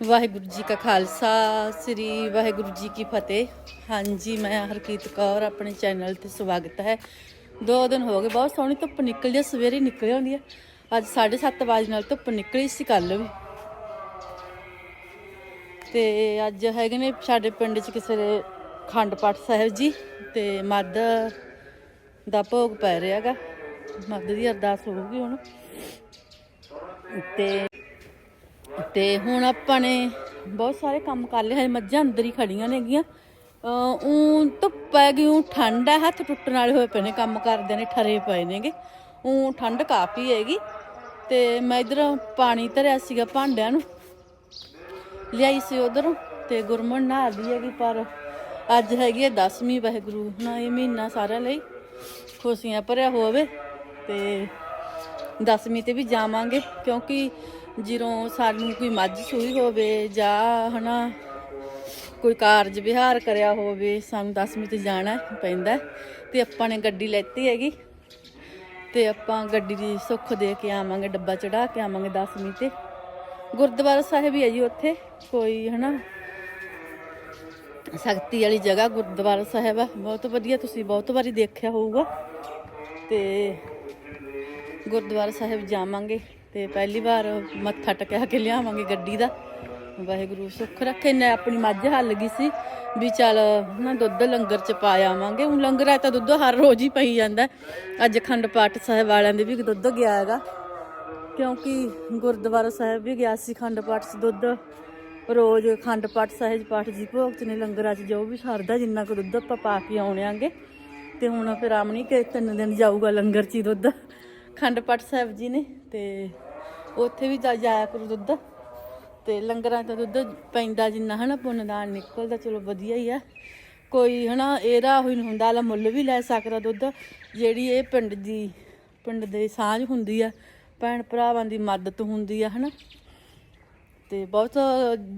ਵਾਹਿਗੁਰੂ ਜੀ ਕਾ ਖਾਲਸਾ, ਸ੍ਰੀ ਵਾਹਿਗੁਰੂ ਜੀ ਕੀ ਫਤਿਹ। ਹਾਂਜੀ, ਮੈਂ ਹਰਕੀਤ ਕੌਰ, ਆਪਣੇ ਚੈਨਲ ਤੇ ਸਵਾਗਤ ਹੈ। ਦੋ ਦਿਨ ਹੋ ਗਏ, ਬਹੁਤ ਸੋਹਣੀ ਧੁੱਪ ਨਿਕਲਦੀ ਹੈ ਸਵੇਰੇ ਨਿਕਲ ਆਉਂਦੀ ਹੈ ਅੱਜ 7:30 ਵਜੇ ਨਾਲ ਧੁੱਪ ਨਿਕਲੀ ਸੀ ਕੱਲ ਵੀ। ਤੇ ਅੱਜ ਹੈਗੇ ਨੇ ਸਾਡੇ ਪਿੰਡ 'ਚ ਕਿਸੇ ਦੇ ਖੰਡ ਪਾਠ ਸਾਹਿਬ ਜੀ, ਤੇ ਮੱਧ ਦਾ ਭੋਗ ਪੈ ਰਿਹਾਗਾ। ਮੱਧ ਦੀ ਅਰਦਾਸ ਹੋਊਗੀ ਹੁਣ। ਤੇ ਤੇ ਹੁਣ ਆਪਾਂ ਨੇ ਬਹੁਤ ਸਾਰੇ ਕੰਮ ਕਰ ਲਏ ਹੈ ਮੱਝਾਂ ਅੰਦਰ ਹੀ ਖੜੀਆਂ ਨੇਗੀਆਂ ਉਹ ਧੁੱਪ ਹੈ ਗਈ ਉਹ ਠੰਡ ਹੈ ਹੱਥ ਟੁੱਟਣ ਵਾਲੇ ਹੋਏ ਪਏ ਨੇ, ਕੰਮ ਕਰਦੇ ਨੇ, ਠਰੇ ਪਏ ਨੇਗੇ। ਉਹ ਠੰਡ ਕਾਫੀ ਹੈਗੀ। ਤੇ ਮੈਂ ਇਧਰ ਪਾਣੀ ਧਰਿਆ ਸੀਗਾ ਭਾਂਡਿਆਂ ਨੂੰ। ਲਿਆਈ ਸੀ ਉਧਰੋਂ ਤੇ ਗੁਰਮਨ ਨਹਾ ਲਈ ਹੈਗੀ, ਪਰ ਅੱਜ ਹੈਗੀ ਹੈ 10ਵੀਂ ਵਾਹਿਗੁਰੂ ਨਾ ਇਹ ਮਹੀਨਾ ਸਾਰਿਆਂ ਲਈ ਖੁਸ਼ੀਆਂ ਭਰਿਆ ਹੋਵੇ ਤੇ 10ਵੀਂ ਤੇ ਵੀ ਜਾਵਾਂਗੇ, ਕਿਉਂਕਿ ਜਦੋਂ ਸਾਨੂੰ ਕੋਈ ਮੱਝ ਸੂਈ ਹੋਵੇ ਜਾਂ ਹਨਾ ਕੋਈ ਕਾਰਜ ਵਿਹਾਰ ਕਰਿਆ ਹੋਵੇ, ਸਾਨੂੰ 10ਵੀਂ ਤੇ ਜਾਣਾ ਪੈਂਦਾ ਹੈ। ਤੇ ਆਪਾਂ ਨੇ ਗੱਡੀ ਲੈਤੀ ਹੈਗੀ ਤੇ ਆਪਾਂ ਗੱਡੀ ਦੀ ਸੁੱਖ ਦੇ ਕੇ ਆਵਾਂਗੇ, ਡੱਬਾ ਚੜਾ ਕੇ ਆਵਾਂਗੇ 10ਵੀਂ ਤੇ ਗੁਰਦੁਆਰਾ ਸਾਹਿਬ ਹੀ ਹੈ ਜੀ ਉੱਥੇ, ਕੋਈ ਹਨਾ ਸ਼ਕਤੀ ਵਾਲੀ ਜਗ੍ਹਾ ਗੁਰਦੁਆਰਾ ਸਾਹਿਬ ਹੈ ਬਹੁਤ ਵਧੀਆ, ਤੁਸੀਂ ਬਹੁਤ ਵਾਰੀ ਦੇਖਿਆ ਹੋਊਗਾ ਤੇ ਗੁਰਦੁਆਰਾ ਸਾਹਿਬ ਜਾਵਾਂਗੇ ਤੇ ਪਹਿਲੀ ਵਾਰ ਮੱਥਾ ਟਕਿਆ ਕੇ ਲਿਆਵਾਂਗੇ ਗੱਡੀ ਦਾ। ਵਾਹਿਗੁਰੂ ਸੁੱਖ ਰੱਖੇ। ਨੇ ਆਪਣੀ ਮੱਝ ਹੱਲ ਗਈ ਸੀ ਵੀ ਚੱਲ ਨਾ ਦੁੱਧ ਲੰਗਰ ਚ ਪਾ ਆਵਾਂਗੇ। ਹੁਣ ਲੰਗਰ ਆ ਤਾਂ ਦੁੱਧ ਹਰ ਰੋਜ਼ ਹੀ ਪਈ ਜਾਂਦਾ। ਅੱਜ ਖੰਡ ਪਾਠ ਸਾਹਿਬ ਵਾਲਿਆਂ ਦੇ ਵੀ ਦੁੱਧ ਗਿਆ ਹੈਗਾ। ਕਿਉਂਕਿ ਗੁਰਦੁਆਰਾ ਸਾਹਿਬ ਵੀ ਗਿਆ ਸੀ ਖੰਡ ਪਾਠ ਚ ਦੁੱਧ। ਰੋਜ਼ ਖੰਡ ਪਾਠ ਸਾਹਿਬ ਪਾਠ ਜੀ ਭੋਗ ਚ ਨੇ ਲੰਗਰਾਂ ਚ ਜੋ ਵੀ ਸਰਦਾ ਜਿੰਨਾ ਕੁ ਦੁੱਧ ਆਪਾਂ ਪਾ ਕੇ ਆਉਣੇ ਆਂਗੇ। ਤੇ ਹੁਣ ਫਿਰ ਆਮਣੀ ਕਿ ਤਿੰਨ ਦਿਨ ਜਾਊਗਾ ਲੰਗਰ ਚ ਹੀ ਦੁੱਧ। ਖੰਡ ਪਾਠ ਸਾਹਿਬ ਜੀ ਨੇ ਤੇ ਉੱਥੇ ਵੀ ਜਾ ਜਾਇਆ ਕਰੋ ਦੁੱਧ। ਤੇ ਲੰਗਰਾਂ 'ਚ ਦੁੱਧ ਪੈਂਦਾ ਜਿੰਨਾ ਹਨਾ, ਪੁੰਨਦਾਨ ਨਿਕਲਦਾ, ਚਲੋ ਵਧੀਆ ਹੀ ਆ। ਕੋਈ ਹਨਾ ਇਹਦਾ ਹੋਈ ਨਹੀਂ ਹੁੰਦਾ ਲਾ ਮੁੱਲ ਵੀ ਲੈ ਸਕਦਾ ਦੁੱਧ। ਜਿਹੜੀ ਇਹ ਪਿੰਡ ਦੀ, ਪਿੰਡ ਦੇ ਸਾਂਝ ਹੁੰਦੀ ਆ, ਭੈਣ ਭਰਾਵਾਂ ਦੀ ਮਦਦ ਹੁੰਦੀ ਆ ਹਨਾ। ਤੇ ਬਹੁਤ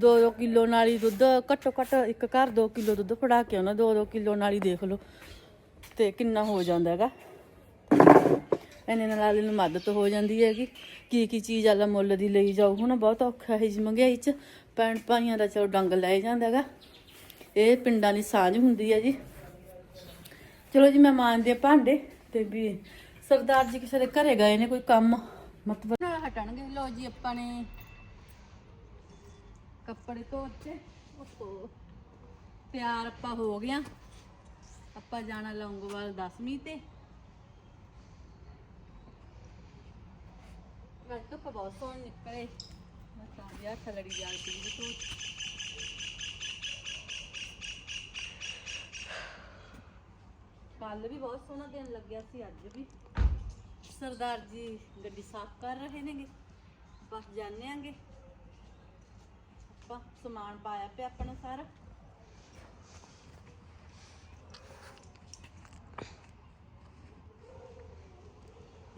2-2 ਕਿਲੋ ਨਾਲ ਹੀ ਦੁੱਧ, ਘੱਟੋ ਘੱਟ ਇੱਕ ਘਰ 2 ਕਿਲੋ ਦੁੱਧ ਫੜਾ ਕੇ ਆਉਣਾ 2-2 ਕਿਲੋ ਨਾਲ ਹੀ ਦੇਖ ਲਓ। ਤੇ ਕਿੰਨਾ ਹੋ ਜਾਂਦਾ ਹੈਗਾ। ਇਹਨੇ ਨਾਲ ਆਲੇ ਨੂੰ ਮਦਦ ਹੋ ਜਾਂਦੀ ਹੈਗੀ। ਕੀ ਕੀ ਚੀਜ਼ ਆਲਾ ਮੁੱਲ ਦੀ ਲਈ ਜਾਊ ਹੁਣ ਬਹੁਤ ਔਖਾ ਹੈ ਜੀ ਮਹਿੰਗਾਈ ਚ। ਪੈਣ ਭਾਈਆਂ ਦਾ ਚਲੋ ਡੰਗ ਲੈ ਜਾਂਦਾ ਹੈਗਾ। ਇਹ ਪਿੰਡਾਂ ਦੀ ਸਾਂਝ ਹੁੰਦੀ ਹੈ ਜੀ। ਚਲੋ ਜੀ, ਮੈਂ ਮਾਨਦੇ ਭਾਂਡੇ ਤੇ ਵੀ ਸਰਦਾਰ ਜੀ ਕਿਸੇ ਦੇ ਘਰੇ ਗਏ ਨੇ ਕੋਈ ਕੰਮ। ਮਤਲਬ ਨਾਲ ਹਟਣਗੇ। ਲੋ ਜੀ, ਆਪਾਂ ਨੇ ਕੱਪੜੇ ਧੋਤੇ। ਉਹ ਤਿਆਰ ਆਪਾਂ ਹੋ ਗਿਆ ਆਪਾਂ ਜਾਣਾ ਲੌਂਗੋਵਾਲ 10ਵੀਂ ਤੇ। ਮੈਂ ਤਾਂ ਬਹੁਤ ਸੋਹਣ ਨਿਕਲੇ। ਮੈਂ ਤਾਂ ਵਿਆਹ ਥਲੜੀ ਜਾਣ ਸੀ ਵੀ ਤੂੰ। ਕੱਲ ਵੀ ਬਹੁਤ ਸੋਹਣਾ ਦਿਨ ਲੱਗਿਆ ਸੀ, ਅੱਜ ਵੀ। ਸਰਦਾਰ ਜੀ ਗੱਡੀ ਸਾਫ਼ ਕਰ ਰਹੇ ਨੇਗੇ, ਬਸ ਜਾਣੇ ਆਂਗੇ। ਆਪਾਂ ਸਮਾਨ ਪਾਇਆ ਪਿਆ ਆਪਣਾ ਸਾਰਾ।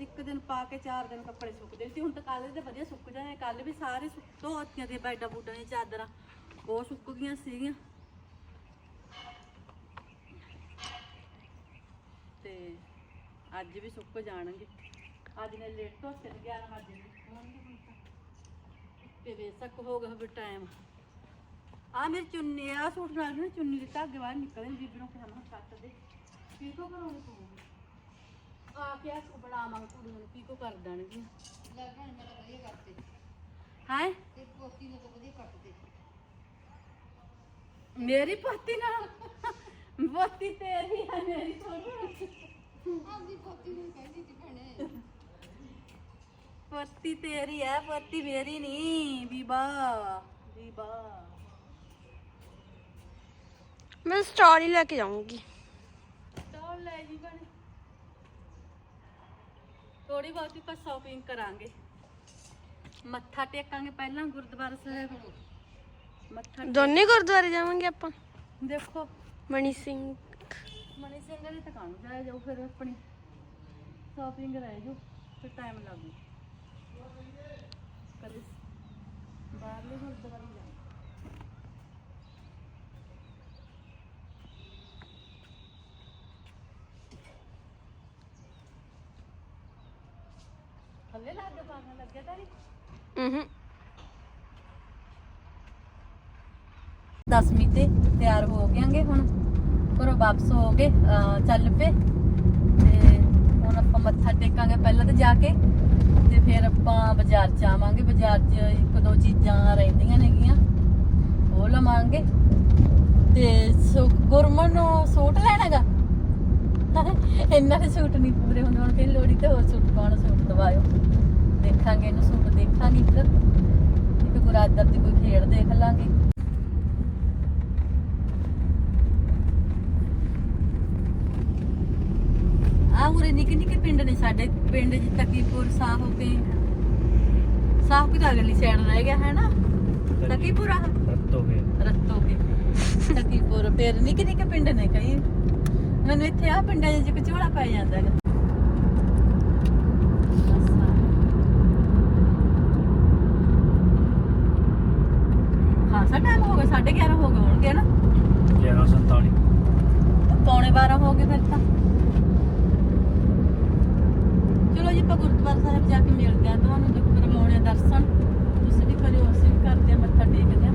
ਇੱਕ ਦਿਨ ਪਾ ਕੇ ਚਾਰ ਦਿਨ ਕੱਪੜੇ ਸੁੱਕਦੇ ਸੀ। ਹੁਣ ਤਾਂ ਕੱਲ ਦੇ ਵਧੀਆ ਸੁੱਕ ਜਾਣੇ ਕੱਲ ਵੀ ਸਾਰੇ ਸੁੱਕ ਧੋਤੀਆਂ ਤੇ ਬੈਡਾਂ ਬੂਡਾਂ ਦੀਆਂ ਚਾਦਰਾਂ, ਉਹ ਸੁੱਕ ਗਈਆਂ ਸੀਗੀਆਂ। ਤੇ ਅੱਜ ਵੀ ਸੁੱਕ ਜਾਣਗੇ। ਅੱਜ ਨੇ ਲੇਟ ਧੋਤੇ ਨੇ 11 ਵਜੇ ਹੋਣਗੇ ਤੇ ਬੇਸ਼ੱਕ ਹੋ ਗਿਆ ਵੀ ਟਾਈਮ ਆ ਮੇਰੀ ਚੁੰਨੀ ਆ ਸੂਟ ਨਾਲ ਨਾ ਚੁੰਨੀ ਦੇ ਧਾਗੇ ਬਾਹਰ ਨਿਕਲੇ ਬੀਬੀ ਨੂੰ ਕਹਿਣਾ ਕੱਟ ਦੇ। ਕੀ ਕੋ ਕਰਾਉਣੀ ਪਊਗੀ ਆ ਕੇ ਆ ਬਣਾਵਾਂ ਕੁੜੀਆਂ ਨੂੰ ਕੀ ਕੋ ਕਰ ਦੇਣਗੀਆਂ। ਹਾਂ? ਮੇਰੀ ਪੋਤੀ ਨਾਲ? ਪੋਤੀ ਤੇਰੀ ਹੈ ਮੇਰੀ ਥੋੜੀ ਪੋਤੀ ਤੇਰੀ ਹੈ ਪੋਤੀ ਮੇਰੀ ਨਹੀਂ ਬੀਬਾ ਬੀਬਾ। ਮੈਂ ਸਟੋਰੀ ਲੈ ਕੇ ਜਾਊਂਗੀ। ਟੋਲ ਲੈ ਜੀ ਬਣ ਥੋੜੀ ਬਹੁਤੀ ਪਰ ਸ਼ਾਪਿੰਗ ਕਰਾਂਗੇ। ਮੱਥਾ ਟੇਕਾਂਗੇ ਪਹਿਲਾਂ ਗੁਰਦੁਆਰਾ ਸਾਹਿਬ। ਮੱਥਾ ਦੋਨੇ ਗੁਰਦੁਆਰੇ ਜਾਵਾਂਗੇ ਆਪਾਂ? ਦੇਖੋ। ਮਣੀ ਸਿੰਘ। ਮਨੀ ਸਿੰਘ ਦੇ ਦੁਕਾਨ ਜਾਇਆ ਜਾਓ ਫਿਰ ਆਪਣੀ ਸ਼ਾਪਿੰਗ ਰਹਿ ਜਾਓ ਫਿਰ ਟਾਈਮ ਲੱਗੂ ਕਦੇ ਬਾਹਰਲੇ ਗੁਰਦੁਆਰੇ ਜਾਣਾ ਥੱਲੇ ਲੱਗ ਪਾਣਾ ਲੱਗਿਆ ਤਾਂ ਨਹੀਂ ਹੂੰ ਦਸਵੀਂ ਤੇ ਤਿਆਰ ਹੋ ਗਿਆਂਗੇ ਹੁਣ। ਘਰੋਂ ਵਾਪਸ ਹੋ ਗਏ ਚੱਲ ਪਏ। ਤੇ ਹੁਣ ਆਪਾਂ ਮੱਥਾ ਟੇਕਾਂਗੇ ਪਹਿਲਾਂ ਤੇ ਜਾ ਕੇ। ਤੇ ਫਿਰ ਆਪਾਂ ਬਾਜ਼ਾਰ ਚ ਆਵਾਂਗੇ। ਬਾਜ਼ਾਰ 'ਚ ਇੱਕ ਦੋ ਚੀਜ਼ਾਂ ਰਹਿੰਦੀਆਂ ਨੇਗੀਆਂ। ਉਹ ਲਵਾਂਗੇ। ਤੇ ਗੁਰਮਨ ਨੂੰ ਸੂਟ ਲੈਣਾਗਾ ਇੰਨਾ ਦੇ ਸੂਟ ਨਹੀਂ ਪੂਰੇ ਹੁੰਦੇ ਹੁਣ ਕਹਿੰਦੇ ਲੋੜੀ ਤੇ ਹੋਰ ਸੂਟ ਪਾਉਣਾ ਸੂਟ ਦਵਾਇਓ। ਦੇਖਾਂਗੇ ਇਹਨੂੰ ਸੂਟ ਦੇਖਾਂਗੇ ਇੱਕ। ਇੱਕ ਗੁਰਾਦਰ ਦੀ ਕੋਈ ਖੇਡ ਦੇਖ ਲਾਂਗੇ। ਆ ਉਰੇ ਨਿੱਕੇ ਨਿੱਕੇ ਪਿੰਡ ਨੇ ਸਾਡੇ ਪਿੰਡ ਚ ਤਕੀਪੁਰ ਸਾਹ ਹੋ ਕੇ ਸਾਹ ਕੇ ਤਾਂ ਅਗਲੀ ਸਾਈਡ ਰਹਿ ਗਿਆ ਹੈ ਨਾ ਤਕੀਪੁਰ ਆ? ਰੱਤੋ ਗਏ। ਰਤੋ ਕੇ ਤਕੀਪੁਰ ਫਿਰ ਨਿੱਕੇ ਨਿੱਕੇ ਪਿੰਡ ਨੇ ਕਈ। ਮੈਨੂੰ ਇੱਥੇ ਆ ਪਿੰਡਾਂ 'ਚ ਕਚੋਲਾ ਪੈ ਜਾਂਦਾ ਹੈਗਾ। ਹਾਂ ਸਾ ਟਾਈਮ ਹੋ ਗਿਆ 11:30 ਹੋ ਗਏ ਹੋਣਗੇ ਨਾ 1147 ਪੌਣੇ 12 ਹੋ ਗਏ ਫਿਰ ਤਾਂ। ਚਲੋ ਜੀ ਆਪਾਂ ਗੁਰਦੁਆਰਾ ਸਾਹਿਬ ਜਾ ਕੇ ਮਿਲਦੇ ਆ ਤੁਹਾਨੂੰ ਕਰਵਾਉਣੇ ਆ ਦਰਸ਼ਨ। ਤੁਸੀਂ ਵੀ ਕਰਿਓ ਅਸੀਂ ਵੀ ਕਰਦੇ ਆ ਮੱਥਾ ਟੇਕਦੇ ਆ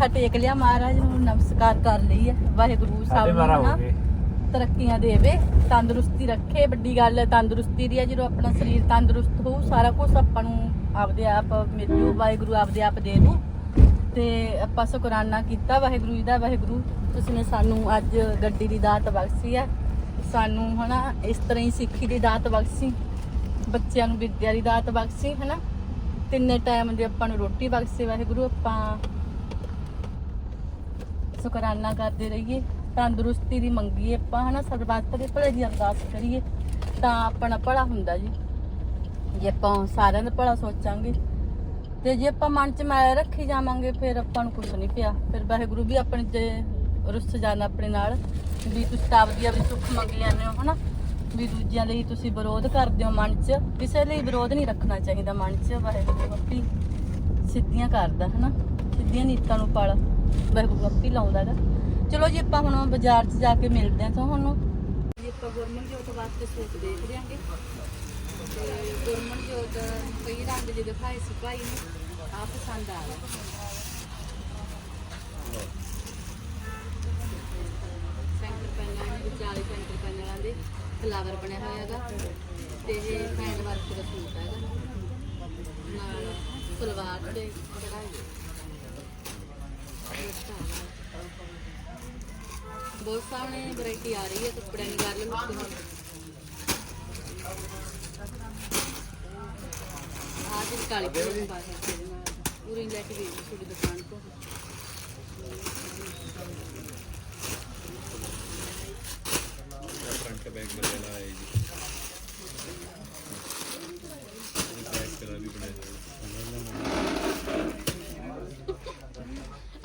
ਮੱਥਾ ਟੇਕ ਲਿਆ ਮਹਾਰਾਜ ਨੂੰ ਨਮਸਕਾਰ ਕਰ ਲਈ ਹੈ। ਵਾਹਿਗੁਰੂ ਸਾਹਿਬ ਨੂੰ ਨਾ ਤਰੱਕੀਆਂ ਦੇਵੇ ਤੰਦਰੁਸਤੀ ਰੱਖੇ। ਵੱਡੀ ਗੱਲ ਹੈ ਤੰਦਰੁਸਤੀ ਦੀ ਹੈ ਜਦੋਂ ਆਪਣਾ ਸਰੀਰ ਤੰਦਰੁਸਤ ਹੋਊ ਸਾਰਾ ਕੁਝ ਆਪਾਂ ਨੂੰ ਆਪਦੇ ਆਪ ਮਿਲੂ ਵਾਹਿਗੁਰੂ ਆਪਦੇ ਆਪ ਦੇ ਦੂ। ਤੇ ਆਪਾਂ ਸ਼ੁਕਰਾਨਾ ਕੀਤਾ ਵਾਹਿਗੁਰੂ ਜੀ ਦਾ। ਵਾਹਿਗੁਰੂ ਤੁਸੀਂ ਨੇ ਸਾਨੂੰ ਅੱਜ ਗੱਡੀ ਦੀ ਦਾਤ ਬਖਸ਼ੀ ਹੈ। ਸਾਨੂੰ ਹਨਾ ਇਸ ਤਰ੍ਹਾਂ ਹੀ ਸਿੱਖੀ ਦੀ ਦਾਤ ਬਖਸ਼ੀ। ਬੱਚਿਆਂ ਨੂੰ ਵਿਦਿਆ ਦੀ ਦਾਤ ਬਖਸ਼ੀ ਹਨਾ। ਤਿੰਨੇ ਟਾਈਮ ਦੀ ਆਪਾਂ ਨੂੰ ਰੋਟੀ ਬਖਸ਼ੀ ਵਾਹਿਗੁਰੂ। ਆਪਾਂ ਸ਼ੁਕਰਾਨਾ ਕਰਦੇ ਰਹੀਏ, ਤੰਦਰੁਸਤੀ ਦੀ ਮੰਗੀਏ ਆਪਾਂ, ਹਨਾ? ਸਰਬੱਤ ਦੇ ਭਲੇ ਦੀ ਅਰਦਾਸ ਕਰੀਏ, ਤਾਂ ਆਪਣਾ ਭਲਾ ਹੁੰਦਾ ਜੀ। ਜੇ ਆਪਾਂ ਸਾਰਿਆਂ ਦਾ ਭਲਾ ਸੋਚਾਂਗੇ, ਤੇ ਜੇ ਆਪਾਂ ਮਨ 'ਚ ਮੈਲ ਰੱਖੀ ਜਾਵਾਂਗੇ, ਫਿਰ ਆਪਾਂ ਨੂੰ ਕੁਝ ਨਹੀਂ ਪਿਆ। ਫਿਰ ਵਾਹਿਗੁਰੂ ਵੀ ਆਪਣੇ ਤੇ ਰੁੱਸ ਜਾਣਾ ਆਪਣੇ ਨਾਲ, ਵੀ ਤੁਸੀਂ ਤਾਂ ਆਪਦੀ ਆਪਦੀ ਸੁੱਖ ਮੰਗੀ ਜਾਂਦੇ ਹੋ, ਹਨਾ? ਵੀ ਦੂਜਿਆਂ ਲਈ ਤੁਸੀਂ ਵਿਰੋਧ ਕਰਦੇ ਹੋ ਮਨ 'ਚ, ਕਿਸੇ ਲਈ ਵਿਰੋਧ ਨਹੀਂ ਰੱਖਣਾ ਚਾਹੀਦਾ ਮਨ 'ਚ, ਵਾਹਿਗੁਰੂ ਆਪੀ ਸਿੱਧੀਆਂ ਕਰਦਾ, ਹਨਾ? ਸਿੱਧੀਆਂ ਨੀਤਾਂ ਨੂੰ ਪਲ। ਵਾਹਿਗੁਰੂ ਆਪੀ ਲਾਉਂਦਾ ਗਾ ਚਲੋ ਜੀ, ਆਪਾਂ ਹੁਣ ਬਾਜ਼ਾਰ 'ਚ ਜਾ ਕੇ ਮਿਲਦੇ ਹਾਂ। ਤੁਹਾਨੂੰ ਜੀ, ਆਪਾਂ ਗੁਰਮਨ ਜੋਤ ਵਾਸਤੇ ਸੂਟ ਦੇਖ ਲਿਆਂਗੇ। ਤੇ ਗੁਰਮਨ ਜੋਤ ਕਈ ਰੰਗ ਦੇ ਦਿਖਾਏ ਸੀ ਭਾਈ ਨੇ ਆ ਪਸੰਦ ਆ ਗਿਆ ਸੈਂਟਰ ਪੈਨਲਾਂ ਦੇ ਵਿਚਾਲੇ ਸੈਂਟਰ ਪੈਨਲਾਂ ਦੇ ਫਲਾਵਰ ਬਣਿਆ ਹੋਇਆ ਹੈਗਾ। ਤੇ ਇਹ ਹੈਂਡ ਵਰਕ ਦਾ ਸੂਟ ਹੈਗਾ। ਨਾਲ ਸਲਵਾਰ ਤੇ ਕਢਾਈ। ਬਹੁਤ ਸਾਹਮਣੇ ਵੈਰਾਈਟੀ ਆ ਰਹੀ ਹੈ ਕੱਪੜਿਆਂ ਦੀ ਗੱਲ ਮੁੱਕ ਹੁਣ ਆਹ ਜਿਹੜੀ ਕਾਲੀ ਪੀਲੀ ਪਾ ਕੇ ਪੂਰੀ ਲੈ ਕੇ ਗਈ ਸੀ ਤੁਹਾਡੀ ਦੁਕਾਨ ਤੋਂ फ्रंट बैक बदलना है जी ब्लैक कलर भी बनाया जाएगा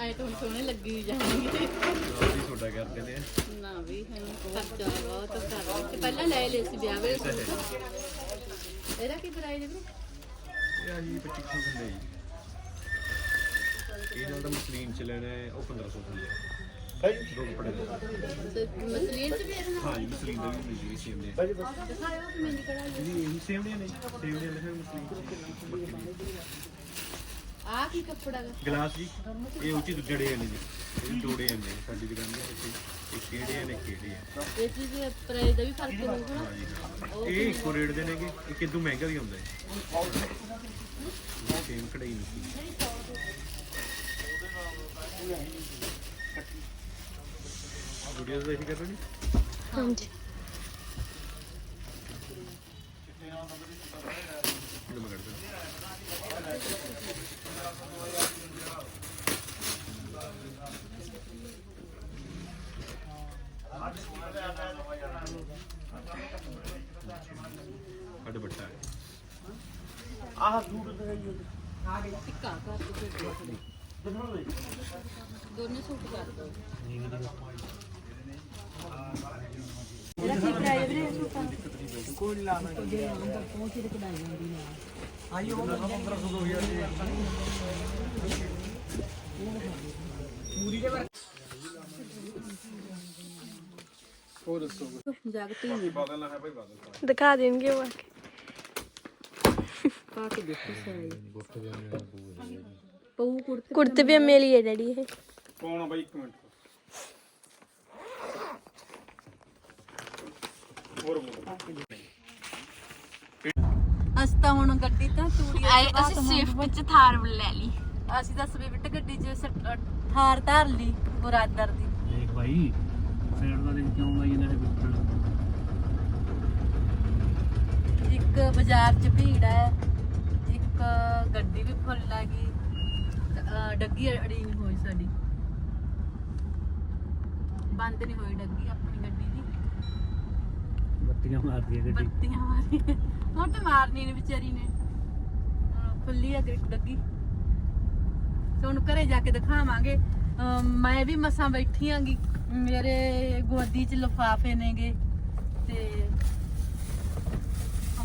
ਐ ਤਾਂ ਹੁਣ ਸੋਹਣੇ ਲੱਗੀ ਜਾਣਗੇ ਵੀ ਤੁਹਾਡਾ ਕਰਦੇ ਨੇ। ਨਾ ਵੀ ਹੁਣ ਖਰਚਾ ਬਹੁਤ ਕਰ ਤੇ ਪਹਿਲਾਂ ਲੈ ਲਏ ਸੀ ਵਿਆਹ ਵੇਲੇ ਸੂਟ। ਇਹਦਾ ਕੀ ਪ੍ਰਾਈਸ ਹੈ ਵੀਰੇ? ਇਹ ਆ ਜੀ 2500 ਹੁੰਦੇ ਜੀ ਇਹ ਜਿਹੜਾ ਮਸਲੀਨ ਚ ਲੈਣਾ ਹੈ ਉਹ 1500 ਹੁੰਦੇ ਆ ਭਾਈ। ਦੋ ਕੱਪੜੇ ਦੇ। ਤੇ ਮਸਲੀਨ ਚ ਵੀ ਇਹਦਾ ਹਾਂ ਜੀ ਮਸਲੀਨ ਦਾ ਵੀ ਹੁੰਦੀ ਜੀ ਸੇਮ ਨੇ। ਭਾਈ ਦੱਸ ਦਿਖਾਇਓ ਕਿ ਮੈਨੂੰ ਕਿਹੜਾ ਜੀ ਇਹ ਸੇਮ ਨੇ ਨੇ ਸੇਮ ਨੇ ਲਿਖਿਆ ਮਸਲੀਨ ਚ। ਆ ਕੀ ਕੱਪੜਾ ਗਾ? ਗਲਾਸ ਜੀ ਇਹ ਉੱਚੀ ਜੜੇ ਨੇ ਜੀ। ਇਹ ਜੋੜੇ ਨੇ ਸਾਡੀ ਦੁਕਾਨ ਦੇ ਵਿੱਚ। ਇਹ ਕਿਹੜੇ ਨੇ ਕਿਹੜੇ ਆ? ਇਹ ਚੀਜ਼ ਦੇ ਪ੍ਰਾਈਸ ਦਾ ਵੀ ਫ਼ਰਕ ਹੋਊਗਾ ਹਾਂ ਜੀ ਹਾਂ। ਇਹ ਇੱਕੋ ਰੇਟ ਦੇ ਨੇਗੇ ਇਹ ਕਿਦੋਂ ਮਹਿੰਗਾ ਵੀ ਹੁੰਦਾ ਹੈ ਸੇਮ ਕਢਾਈ ਨਹੀਂ ਵੀਡੀਓ ਦੇਖ ਕੇ ਕਰੋ ਜੀ? ਹਾਂਜੀ। ਇਹਨੂੰ ਮੈਂ ਕੱਢ ਦਿੰਦਾ ਆ ਦੁਪੱਟਾ ਹੈ ਟਿੱਕਾ ਕਰ ਦੋ ਦੋਨੇ ਸੂਟ ਕਰ ਦੋ। ਜਾਗਤੀ ਨਹੀਂ ਬਾਦਲ ਹੈ ਭਾਈ ਬਾਦਲ ਦਿਖਾ ਦੇਣਗੇ ਉਹ ਆ ਕੇ। ਪਾ ਕੇ ਦੇਖੀ ਸਾਈ ਪਊ ਕੁੜਤੇ ਕੁੜਤੇ ਵੀ ਮੇਲੀ ਹੈ ਡੈਡੀ ਇਹ। ਕੌਣ ਬਾਈ? ਇੱਕ ਮਿੰਟ ਹੋਰ ਬੋਲ ਅਸੀਂ ਤਾਂ ਹੁਣ ਗੱਡੀ ਤਾਂ ਤੂੜੀ ਆਏ ਅਸੀਂ ਸਵਿਫਟ ਚ ਥਾਰ ਲੈ ਲਈ। ਅਸੀਂ ਤਾਂ ਸਵਿਫਟ ਗੱਡੀ 'ਚ ਸ- ਥਾਰ ਧਾਰ ਲਈ ਬਰਾਦਰ ਦੀ। ਦੇਖ ਭਾਈ ਸਾਈਡ ਦਾ ਦੇਖ ਕਿਉਂ ਲਾਈ ਇਹਨਾਂ ਨੇ ਬਿੱਟਲ ਇੱਕ ਬਾਜ਼ਾਰ 'ਚ ਭੀੜ ਹੈ ਇੱਕ ਗੱਡੀ ਵੀ ਫੁੱਲ ਲੱਗੀ ਡੱਗੀ ਅੜੀ ਨਹੀਂ ਹੋਈ ਸਾਡੀ। ਬੰਦ ਨਹੀਂ ਹੋਈ ਡੱਗੀ ਦੀ ਬੱਤੀਆਂ ਮਾਰਦੀ ਹੈ ਗੱਡੀ। ਬੱਤੀਆਂ ਮਾਰੀ ਹੁਣ ਤੇ ਮਾਰਨੀ ਨੇ ਵਿਚਾਰੀ ਨੇ। ਅਹ ਖੁੱਲੀ ਆ ਗੱਡੀ- ਡੱਗੀ। ਤੁਹਾਨੂੰ ਘਰੇ ਜਾ ਕੇ ਦਿਖਾਵਾਂਗੇ। ਅਮ, ਮੈਂ ਵੀ ਮਸਾਂ ਬੈਠੀ ਆਂਗੀ। ਮੇਰੇ ਗੋਦੀ 'ਚ ਲਿਫਾਫੇ ਨੇਗੇ। ਤੇ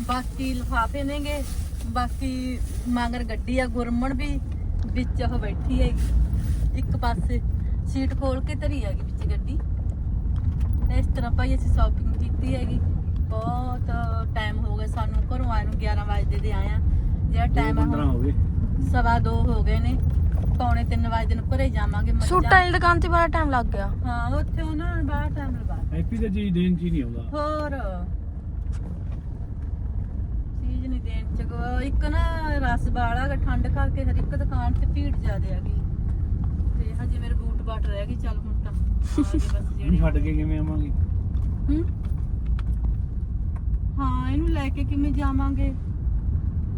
ਬਾਕੀ ਲਿਫਾਫੇ ਨੇਗੇ। ਬਾਕੀ ਮਗਰ ਗੱਡੀ ਆ, ਗੁਰਮਣ ਵੀ ਵਿੱਚ ਉਹ ਬੈਠੀ ਹੈਗੀ ਇੱਕ। ਪਾਸੇ। ਸੀਟ ਖੋਲ ਕੇ ਧਰੀ ਹੈਗੀ ਵਿੱਚ ਗੱਡੀ। ਤੇ ਇਸ ਤਰ੍ਹਾਂ ਭਾਈ ਅਸੀਂ ਸ਼ਾਪਿੰਗ ਕੀਤੀ ਹੈਗੀ। ਬਹੁਤ ਟਾਈਮ ਹੋ ਗਿਆ ਸਾਨੂੰ ਘਰੋਂ ਆਏ ਨੂੰ 11 ਵਜੇ ਦੇ ਆਏ ਆ। ਜਿਹੜਾ ਟਾਈਮ ਆ 15 ਹੋ ਹੁਣ ਗਏ। ਸਵਾ ਦੋ ਹੋ ਗਏ ਨੇ ਪੌਣੇ 3 ਵਜੇ ਨੂੰ ਘਰੇ ਜਾਵਾਂਗੇ ਮੱਝਾਂ- ਸੂਟਾਂ ਵਾਲੀ ਦੁਕਾਨ ਤੇ ਬੜਾ ਟਾਈਮ ਲੱਗ ਗਿਆ। ਹਾਂ ਉੱਥੇ ਉਹਨਾਂ ਨੇ ਬਾਹਰ ਟਾਈਮ ਲਗਾ ਐਪੀ ਦੇ ਜੀ ਦੇਣ ਹੀ ਨਹੀਂ ਆਉਂਦਾ। ਹੋਰ? ਚੀਜ਼ ਨਹੀਂ ਦੇਣ ਚ ਕੋ- ਇੱਕ ਨਾ ਰਸ ਵਾਲਾ ਗਾ ਠੰਡ ਕਰਕੇ ਹਰ ਇੱਕ ਦੁਕਾਨ ਤੇ ਭੀੜ ਜ਼ਿਆਦੇ ਹੈਗੀ। ਤੇ ਹਜੇ ਮੇਰੇ ਬੂਟ ਬਾਟ ਰਹਿ ਗਏ ਚੱਲ ਹੁਣ ਤਾਂ ਆ ਗਏ ਬਸ ਇਹਨੂੰ ਜਿਹੜੇ ਛੱਡ ਕੇ ਕਿਵੇਂ ਆਵਾਂਗੇ? ਹੂੰ? ਹਾਂ ਇਹਨੂੰ ਲੈ ਕੇ ਕਿਵੇਂ ਜਾਵਾਂਗੇ?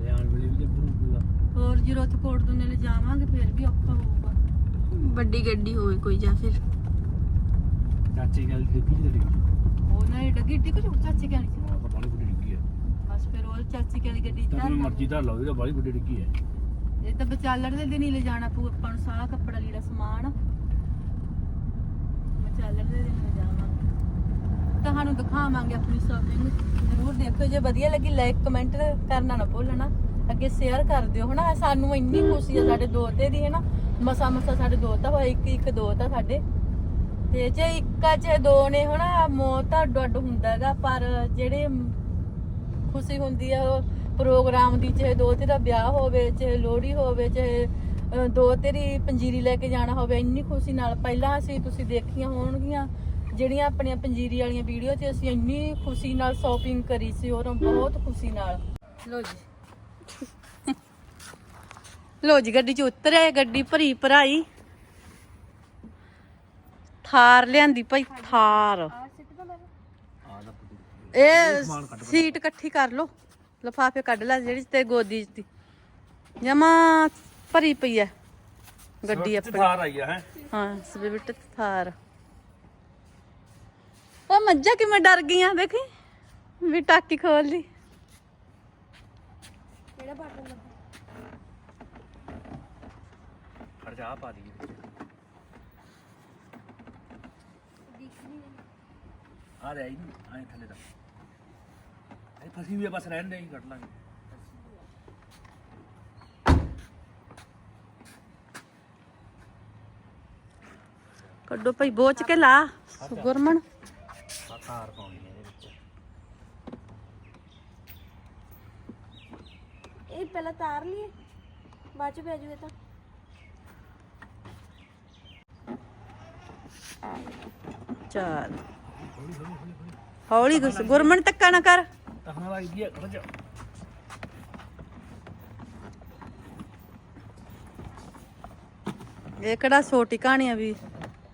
ਲਿਆਉਣ ਵੇਲੇ ਵੀ ਜੱਬੂ ਪੂਰਾ। ਹੋਰ ਉੱਥੇ ਕੋਟ ਦੁਨੇ ਲੈ ਜਾਵਾਂਗੇ ਫਿਰ ਵੀ ਔਖਾ ਹੋਊਗਾ। ਵੱਡੀ ਗੱਡੀ ਹੋਵੇ ਕੋਈ ਜਾਂ ਫਿਰ। ਚਾਚੇ ਗੱਲ ਤੇ ਡਿੱਗੀ? ਉਹ ਨਾ ਇਹ ਡੱਗੀ ਡਿੱਗ ਜੂ ਚਾਚੀ ਕਹਿੰਦੀ ਸੀ ਆਹ ਬਾਲੀ ਵੱਡੀ ਡਿੱਗੀ ਹੈ ਬਸ ਫਿਰ ਉਹ ਚਾਚੀ ਕਹਿੰਦੀ ਗੱਡੀ ਤਾਂ ਲਾ। ਮਰਜ਼ੀ ਦਾ ਲਾਓ ਇਹਦਾ ਬਾਲੀ ਵੱਡੀ ਡਿੱਗੀ ਹੈ ਇਹ ਤਾਂ ਵਿਚਾਲਣ ਦੇ ਦਿਨ ਹੀ ਲੈ ਜਾਣਾ ਪਊ ਆਪਾਂ ਨੂੰ ਸਾਰਾ ਕੱਪੜਾ ਲੀੜਾ ਸਮਾਨ। ਵਿਚਾਲਣ ਦੇ ਦਿਨ ਲੈ ਜਾਵਾਂਗੇ ਤੁਹਾਨੂੰ ਦਿਖਾਵਾਂਗੇ ਆਪਣੀ ਸ਼ਾਪਿੰਗ ਜ਼ਰੂਰ ਦੇਖਿਓ, ਜੇ ਵਧੀਆ ਲੱਗੀ ਲਾਈਕ ਕਮੈਂਟ ਕਰਨਾ ਨਾ ਭੁੱਲਣਾ। ਅੱਗੇ ਸ਼ੇਅਰ ਕਰ ਦਿਓ, ਹਨਾ? ਸਾਨੂੰ ਇੰਨੀ ਖੁਸ਼ੀ ਆ ਸਾਡੇ ਦੋਤੇ ਦੀ, ਹਨਾ? ਮਸਾ ਮਸਾ ਸਾਡੇ ਦੋਤਾ ਹੋਇਆ, ਇੱਕ ਇੱਕ ਦੋਤਾ ਸਾਡੇ। ਤੇ ਜੇ ਇੱਕਾ ਚ ਦੋ ਨੇ, ਹਨਾ? ਮੌਤ ਤਾਂ ਅੱਡ ਅੱਡ ਪਰ ਜਿਹੜੇ ਖੁਸ਼ੀ ਹੁੰਦੀ ਆ, ਉਹ ਪ੍ਰੋਗਰਾਮ ਦੀ, ਚਾਹੇ ਦੋ ਤੇ ਦਾ ਵਿਆਹ ਹੋਵੇ, ਚਾਹੇ ਲੋਹੜੀ ਹੋਵੇ, ਚਾਹੇ ਦੋ ਤੇਰੀ ਪੰਜੀਰੀ ਲੈ ਕੇ ਜਾਣਾ ਹੋਵੇ, ਇੰਨੀ ਖੁਸ਼ੀ ਨਾਲ। ਪਹਿਲਾਂ ਅਸੀਂ, ਤੁਸੀਂ ਦੇਖੀਆਂ ਹੋਣਗੀਆਂ ਜਿਹੜੀਆਂ ਆਪਣੀਆਂ ਪੰਜੀਰੀ ਵਾਲੀਆਂ ਵੀਡੀਓ 'ਚ ਅਸੀਂ ਇੰਨੀ ਖੁਸ਼ੀ ਨਾਲ ਸ਼ਾਪਿੰਗ ਕਰੀ ਸੀ ਔਰ ਬਹੁਤ ਖੁਸ਼ੀ ਨਾਲ। ਲੋ ਜੀ। ਲੋ ਜੀ ਗੱਡੀ 'ਚ ਉਤਰਿਆ ਗੱਡੀ ਭਰੀ ਭਰਾਈ। ਥਾਰ ਲਿਆਂਦੀ ਭਾਈ ਥਾਰ। ਇਹ ਸੀਟ ਇਕੱਠੀ ਕਰ ਲੋ ਲਫਾਫੇ ਕੱਢ ਲੈ ਜਿਹੜੀ ਤੇ ਗੋਦੀ 'ਚ ਤੀ ਜਮਾ ਭਰੀ ਪਈ ਐ। ਗੱਡੀ ਆਪਣੀ। ਥਾਰ ਆਈ ਹੈ? ਹਾਂ ਸਵਿਫਟ ਥਾਰ। ਉਹ ਮੱਝਾਂ ਕਿਵੇਂ ਡਰ ਗਈਆਂ ਦੇਖੀ? ਵੀ ਟਾਕੀ ਖੋਲ ਲਈ। ਖੜ ਜਾ ਪਾ ਦੀ ਆ ਆਈ ਆਏ ਥੱਲੇ ਦਾ ਇਹ ਫਸੀ ਵੀ ਆ, ਬਸ ਰਹਿਣ ਦੇ ਹੀ ਕੱਢ ਲਾਂਗੇ। ਕੱਢੋ ਭਾਈ ਬੋਚ ਕੇ ਲਾ ਗੁਰਮਨ ਤਾਰ ਪਾਉਣੀ ਹੈ ਇਹਦੇ ਵਿੱਚ। ਇਹ ਪਹਿਲਾਂ ਤਾਰ ਲਈਏ ਬਾਅਦ ਚ ਪੈ ਜੂਏ ਤਾਂ। ਚੱਲ। ਹੌਲੀ ਗੁੱਸ ਗੁਰਮਨ ਧੱਕਾ ਨਾ ਕਰ। ਤਾਂ ਹਾਂ ਲੱਗੀ ਹੈ ਖੜ ਜਾ। ਇਹ ਕਿਹੜਾ ਛੋਟੀ ਕਹਾਣੀ ਆ ਵੀ?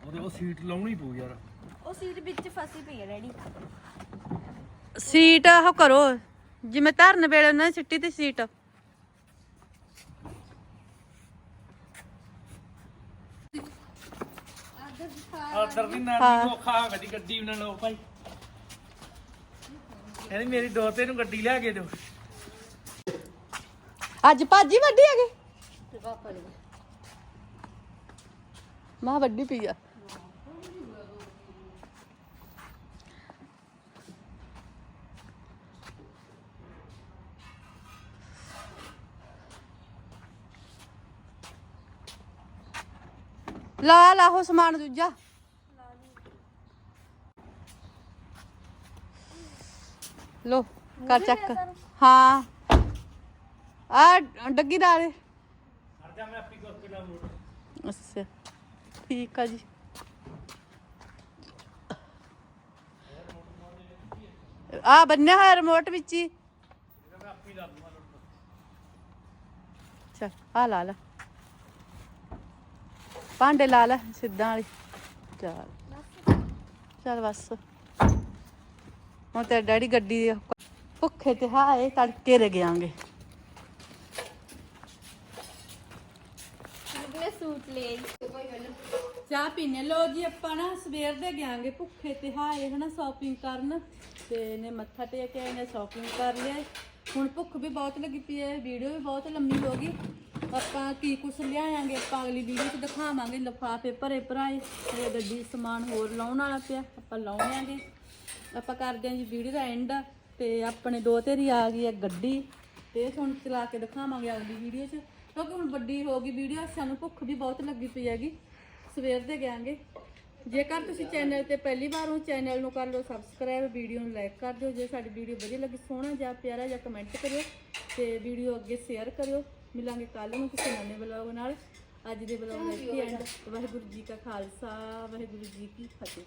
ਉਹਦੇ ਉਹ ਸੀਟ ਲਾਉਣੀ ਪਊ ਯਾਰ। ਸੀਟ ਵਿੱਚ ਫਸੀ ਪਈ ਹੈ ਡੈਡੀ। ਸੀਟ ਉਹ ਕਰੋ ਜਿਵੇਂ ਧਰਨ ਵੇਲੇ ਉਹਨਾਂ ਨੇ ਸਿੱਟੀ ਤੇ ਸੀਟ। ਆਦਰ ਦੀ ਨਾਨੀ ਨੂੰ ਖਾ ਗੱਡੀ ਗੱਡੀ ਬਣਾ ਲਓ ਭਾਈ। ਕਹਿੰਦੀ ਮੇਰੀ ਦੋਤੇ ਨੂੰ ਗੱਡੀ ਲਿਆ ਕੇ ਦਿਓ। ਅੱਜ ਭਾਜੀ ਵੱਡੀ ਹੈਗੀ? ਮਾਂ ਵੱਡੀ ਪਈ ਆ। ਲਾ ਲਾ ਉਹ ਸਮਾਨ ਦੂਜਾ। ਲੋ, ਕਰ ਚੱਕ। ਹਾਂ। ਆ, ਡੱਗੀ ਦਾ ਖੜ ਜਾ ਮੈਂ ਆਪੀ ਕੋਲ ਕਿਹੜਾ ਮੋੜ ਅੱਛਾ, ਠੀਕ ਆ ਜੀ। ਆ, ਬੰਨਿਆ ਹੋਇਆ ਰਿਮੋਟ ਵਿੱਚ ਹੀ। ਚਲ, ਆ ਲਾ ਲਾ। ਭਾਂਡੇ ਲਾ ਲੈ ਸਿੱਧਾਂ ਵਾਲੀ। ਚਲ। ਚਲ ਬਸ। ਹੁਣ ਤੇ ਡੈਡੀ ਗੱਡੀ ਭੁੱਖੇ ਤੇ ਹਾਏ ਤੜਕੇ ਰ ਗਿਆਂਗੇ ਮੈਂ ਸੂਟ ਲੈ ਚਾਹ ਪੀਨੇ। ਲੋ ਜੀ ਆਪਾਂ ਨਾ ਸਵੇਰ ਦੇ ਗਿਆਂਗੇ ਭੁੱਖੇ ਤੇ ਹਾਏ ਹਨਾ ਸ਼ਾਪਿੰਗ ਕਰਨ। ਤੇ ਨੇ ਮੱਥਾ ਟੇਕ ਕੇ ਨੇ ਸ਼ਾਪਿੰਗ ਕਰ ਲਿਆ। ਹੁਣ ਭੁੱਖ ਵੀ ਬਹੁਤ ਲੱਗੀ ਪਈ ਹੈ ਵੀਡੀਓ ਵੀ ਬਹੁਤ ਲੰਮੀ ਹੋ ਗਈ। ਆਪਾਂ ਕੀ ਕੁਛ ਲਿਆਵਾਂਗੇ, ਆਪਾਂ ਅਗਲੀ ਵੀਡੀਓ 'ਚ ਦਿਖਾਵਾਂਗੇ, ਲਿਫਾਫੇ ਭਰੇ ਭਰਾਏ, ਤੇ ਗੱਡੀ ਸਮਾਨ ਹੋਰ ਲਾਉਣ ਵਾਲਾ ਪਿਆ, ਆਪਾਂ ਲਾਉਣਾਂਗੇ ਆਪਾਂ ਕਰਦੇ ਹਾਂ ਜੀ ਵੀਡੀਓ ਦਾ ਐਂਡ ਤੇ ਆਪਣੇ ਦੋ ਤੇਰੀ ਆ ਗਈ ਹੈ ਗੱਡੀ, ਤੇ ਇਹ ਤੁਹਾਨੂੰ ਚਲਾ ਕੇ ਦਿਖਾਵਾਂਗੇ ਅਗਲੀ ਵੀਡੀਓ 'ਚ। ਕਿਉਂਕਿ ਹੁਣ ਵੱਡੀ ਹੋ ਗਈ ਵੀਡੀਓ ਸਾਨੂੰ ਭੁੱਖ ਵੀ ਬਹੁਤ ਲੱਗੀ ਪਈ ਹੈਗੀ। ਸਵੇਰ ਦੇ ਗਿਆਂਗੇ। ਜੇਕਰ ਤੁਸੀਂ ਚੈਨਲ ਤੇ ਪਹਿਲੀ ਵਾਰ ਹੋ ਚੈਨਲ ਨੂੰ ਕਰ ਲਓ ਸਬਸਕ੍ਰਾਈਬ ਵੀਡੀਓ ਨੂੰ ਲਾਈਕ ਕਰ ਦਿਓ। ਜੇ ਸਾਡੀ ਵੀਡੀਓ ਵਧੀਆ ਲੱਗੀ, ਸੋਹਣਾ ਜਾਂ ਪਿਆਰਾ ਜਾਂ ਕਮੈਂਟ ਕਰਿਓ, ਤੇ ਵੀਡੀਓ ਅੱਗੇ ਸ਼ੇਅਰ ਕਰਿਓ। ਮਿਲਾਂਗੇ ਕੱਲ ਨੂੰ ਕਿਸੇ ਨਵੇਂ ਵਲੌਗ ਨਾਲ। ਅੱਜ ਦੇ ਵਲੌਗ ਦਾ ਇੱਥੇ ਐਂਡ ਵਾਹਿਗੁਰੂ ਜੀ ਕਾ ਖਾਲਸਾ, ਵਾਹਿਗੁਰੂ ਜੀ ਕੀ ਫਤਿਹ।